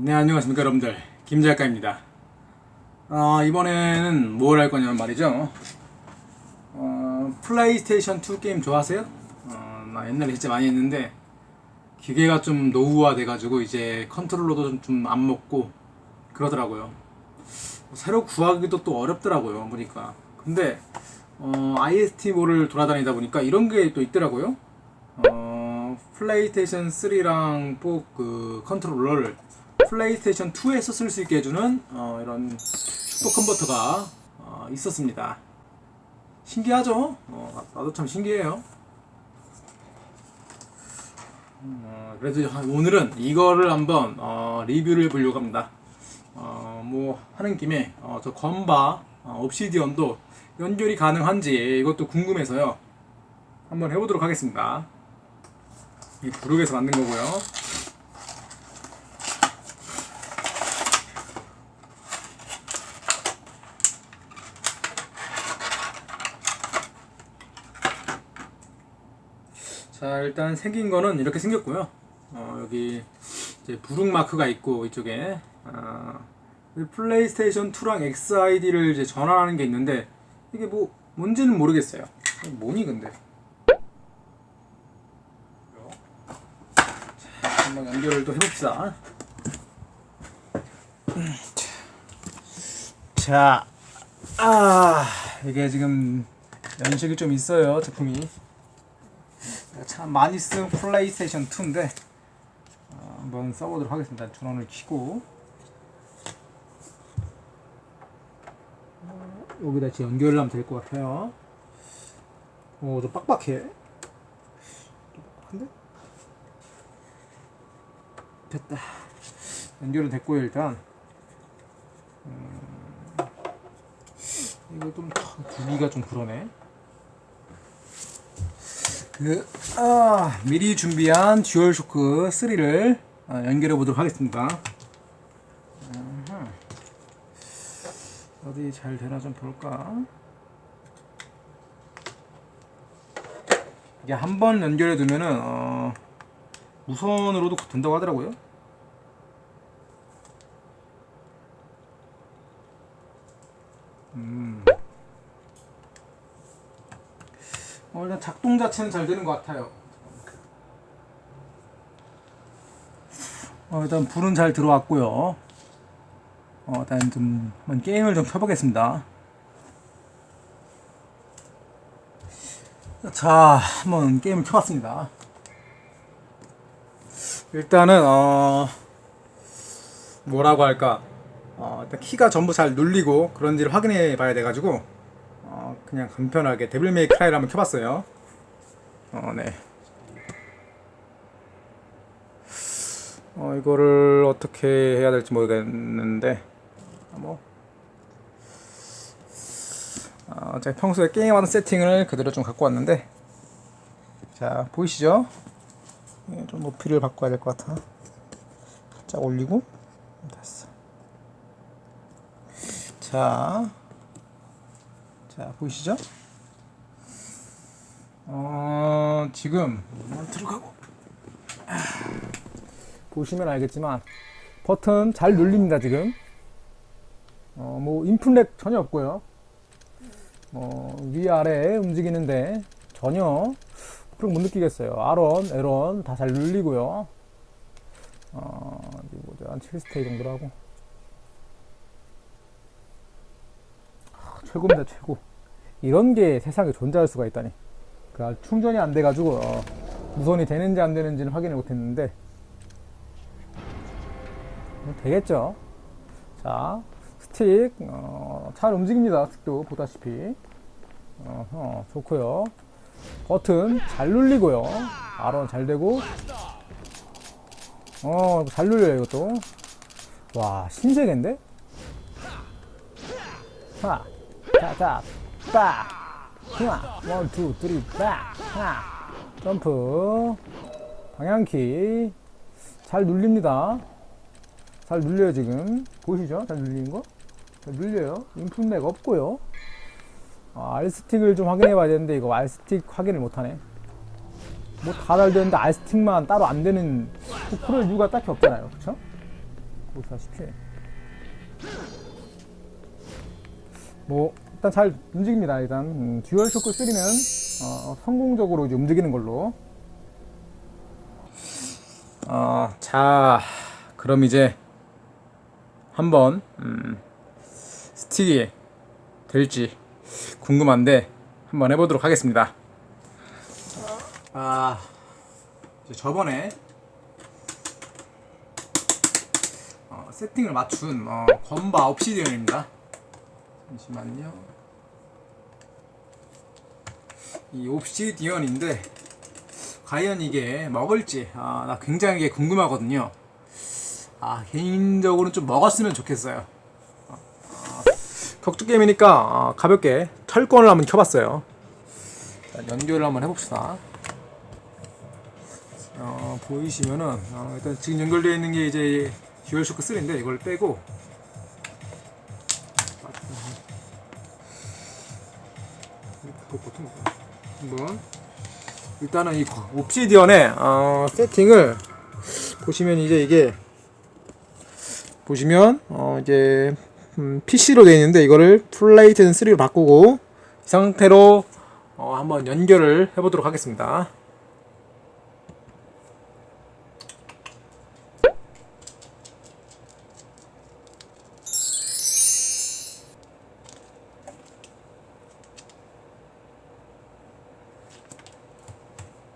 네 안녕하십니까 여러분들. 김 작가입니다. 어, 이번에는 뭘 할 거냐면 말이죠. 어, 플레이스테이션 2 게임 좋아하세요? 어, 나 옛날에 진짜 많이 했는데 기계가 좀 노후화 돼가지고 이제 컨트롤러도 좀 안 먹고 그러더라고요. 새로 구하기도 또 어렵더라고요 보니까. 근데 어, IST모를 돌아다니다 보니까 이런 게 또 있더라고요. 어, 플레이스테이션 3랑 4그 컨트롤러를 플레이스테이션 2에서 쓸 수 있게 해주는 어, 이런 슈퍼 컨버터가 어, 있었습니다. 신기하죠? 어, 나도 참 신기해요. 어, 그래도 오늘은 이거를 한번 어, 리뷰를 해보려고 합니다. 어, 뭐 하는 김에 어, 저 건바 어, 옵시디언도 연결이 가능한지 이것도 궁금해서요. 한번 해보도록 하겠습니다. 이 부록에서 만든 거고요. 자 일단 생긴 거는 이렇게 생겼고요. 어, 여기 이제 부룩 마크가 있고 이쪽에 아, 플레이스테이션 2랑 XID를 이제 전환하는 게 있는데 이게 뭐 뭔지는 모르겠어요. 뭐니 근데? 자, 한번 연결을 또 해봅시다. 자, 아 이게 지금 연식이 좀 있어요 제품이. 참 많이 쓴 플레이스테이션 2인데 어, 한번 써보도록 하겠습니다. 전원을 켜고 어, 여기다 지금 연결을 하면 될 것 같아요. 오, 좀 빡빡해. 좀 빡빡한데? 됐다. 연결은 됐고요, 일단. 음, 이거 좀 두기가 좀 그러네. 그, 아, 미리 준비한 듀얼 쇼크 3를 아, 연결해 보도록 하겠습니다. 어디 잘 되나 좀 볼까? 이게 한 번 연결해 두면은 어, 무선으로도 된다고 하더라고요. 음. 어, 일단 작동 자체는 잘 되는 것 같아요. 어, 일단 불은 잘 들어왔고요. 어, 일단 좀 게임을 좀 켜보겠습니다. 자, 한번 게임을 켜봤습니다. 일단은 어 뭐라고 할까? 어, 일단 키가 전부 잘 눌리고 그런지를 확인해 봐야 돼가지고 어, 그냥 간편하게 데빌 메이 크라이를 한번 켜봤어요. 어, 네. 어, 이거를 어떻게 해야 될지 모르겠는데, 뭐, 어, 제가 평소에 게임하는 세팅을 그대로 좀 갖고 왔는데, 자, 보이시죠? 예, 좀 높이를 바꿔야 될 것 같아. 살짝 올리고, 됐어. 자, 자 보이시죠? 어 지금 들어가고. 아, 보시면 알겠지만 버튼 잘 눌립니다 지금. 어 뭐 인풋렉 전혀 없고요. 어 위아래 움직이는데 전혀 그런 못 느끼겠어요. R원, L원 다 잘 눌리고요. 어 보자 한 7스테이 정도로 하고. 아, 최고입니다 최고 이런 게 세상에 존재할 수가 있다니. 그 충전이 안 돼가지고 어, 무선이 되는지 안 되는지는 확인을 못했는데 뭐 되겠죠. 자 스틱 어, 잘 움직입니다. 스틱도 보다시피 어, 어, 좋고요. 버튼 잘 눌리고요. R1 잘 되고 어 잘 눌려요 이것도. 와 신세계인데? 하나, 자, 자, 빡! 하나, 원, 투, 쓰리, 빡! 하나, 점프, 방향키, 잘 눌립니다. 잘 눌려요, 지금. 보이시죠? 잘 눌리는 거? 잘 눌려요. 인풋렉 없고요. 아, R스틱을 좀 확인해 봐야 되는데, 이거 R스틱 확인을 못하네. 뭐다 잘 되는데 R스틱만 따로 안 되는, 그 그럴 이유가 딱히 없잖아요. 그쵸? 보시다시피 뭐 일단 잘 움직입니다. 일단 음, 듀얼 쇼크 3는 어, 성공적으로 이제 움직이는 걸로. 어, 자, 그럼 이제 한번 음, 스틱이 될지 궁금한데 한번 해보도록 하겠습니다. 아, 저번에 어, 세팅을 맞춘 어, 건바 옵시디언입니다. 잠시만요. 이 옵시디언인데 과연 이게 먹을지 아, 나 굉장히 궁금하거든요. 아 개인적으로는 좀 먹었으면 좋겠어요. 아, 격투 게임이니까 아, 가볍게 철권을 한번 켜봤어요. 자, 연결을 한번 해봅시다. 어, 보이시면은 어, 일단 지금 연결되어 있는 게 이제 듀얼쇼크 3인데 이걸 빼고 뭐야? 한번 일단은 이 옵시디언의 어, 세팅을 보시면 이제 이게 보시면 어, 이제 음, PC로 되어 있는데 이거를 플레이튼 3로 바꾸고 이 상태로 어, 한번 연결을 해보도록 하겠습니다.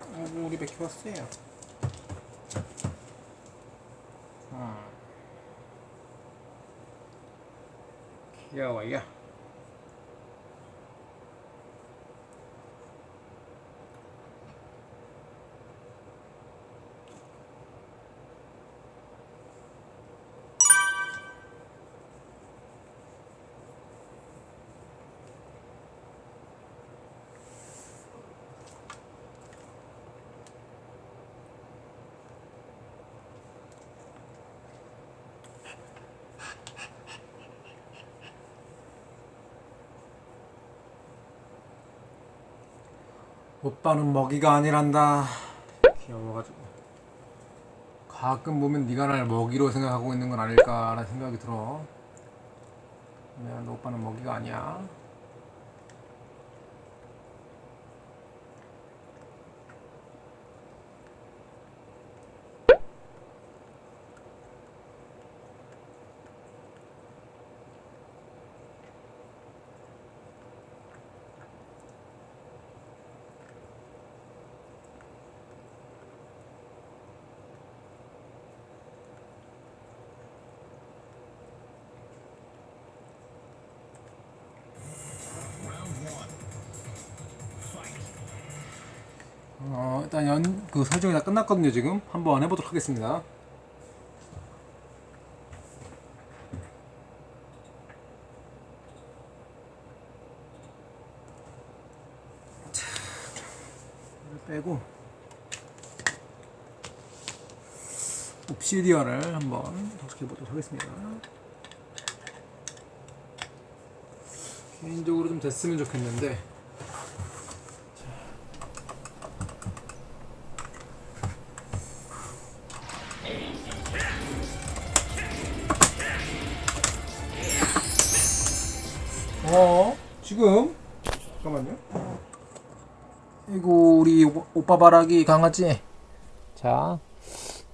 어, 우리 백키 왔어요. 아. 귀여워 오빠는 먹이가 아니란다. 귀여워가지고. 가끔 보면 네가 날 먹이로 생각하고 있는 건 아닐까라는 생각이 들어. 미안, 너 오빠는 먹이가 아니야. 어, 일단 연, 그 설정이 다 끝났거든요, 지금. 한번 해보도록 하겠습니다. 빼고, 옵시디언을 한번 도착해 보도록 하겠습니다. 개인적으로 좀 됐으면 좋겠는데, 오- 오빠 바라기 강아지. 자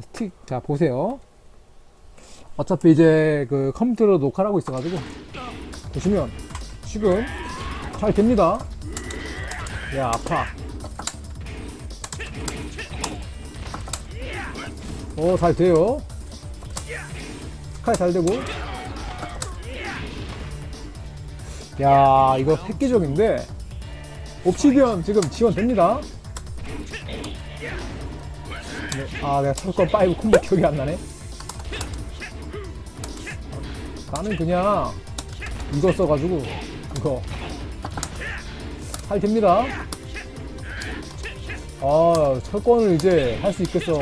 스틱 자 보세요. 어차피 이제 그 컴퓨터로 녹화를 하고 있어가지고 보시면 지금 잘 됩니다. 야 아파. 어잘 돼요. 스카이 잘 되고. 야 이거 획기적인데 옵시디언 지금 지원됩니다 네, 아 내가 사건 5 콤보 기억이 안 나네. 나는 그냥 이거 써가지고 이거 잘 됩니다. 아 철권을 이제 할 수 있겠어.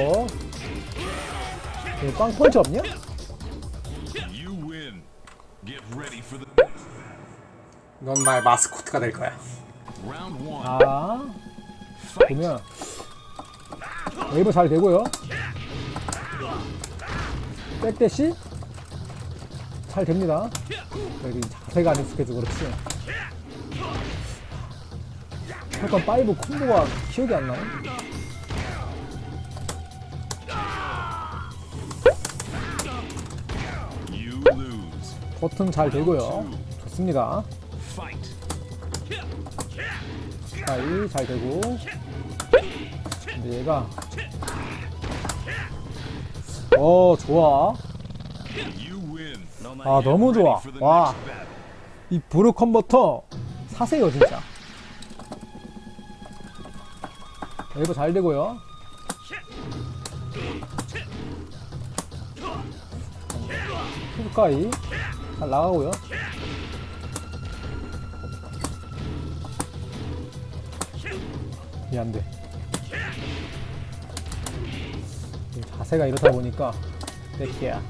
네, 빵 펀치 없냐? 넌 나의 마스코트가 될 거야. 아 보면 웨이브 잘 되고요 백대시 잘 됩니다. 여기 자세가 안 익숙해서 그렇지. 잠깐 파이브 콤보가 기억이 안 나요? 버튼 잘 되고요. 좋습니다. 스타일 잘 되고. 근데 얘가 어 좋아. 아 너무 좋아. 와. 이 브루 컨버터 사세요 진짜 웨이브 잘 되고요 푸드카이 잘 나가고요 이 안돼 자세가 이렇다 보니까 뺏기야.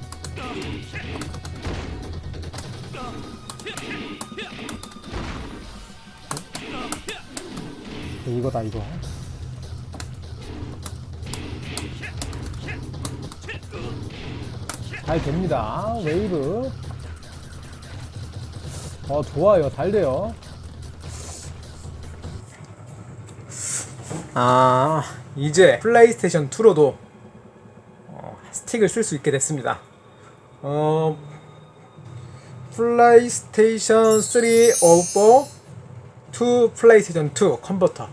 이거다 이거. 잘 됩니다. 웨이브. 어 좋아요. 잘 돼요. 아 이제 플레이스테이션 2로도 어, 스틱을 쓸 수 있게 됐습니다. 어 플레이스테이션 3 오버 2 플레이스테이션 2 컨버터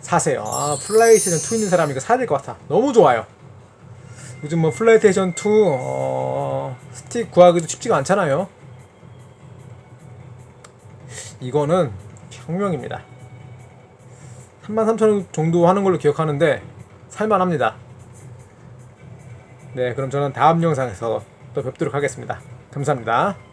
사세요. 아 플레이스테이션 2 있는 사람 이거 사야 될 것 같아. 너무 좋아요. 요즘 뭐 플레이스테이션 2 어, 스틱 구하기도 쉽지가 않잖아요. 이거는 혁명입니다. 33,000원 정도 하는 걸로 기억하는데 살만합니다. 네, 그럼 저는 다음 영상에서 또 뵙도록 하겠습니다. 감사합니다.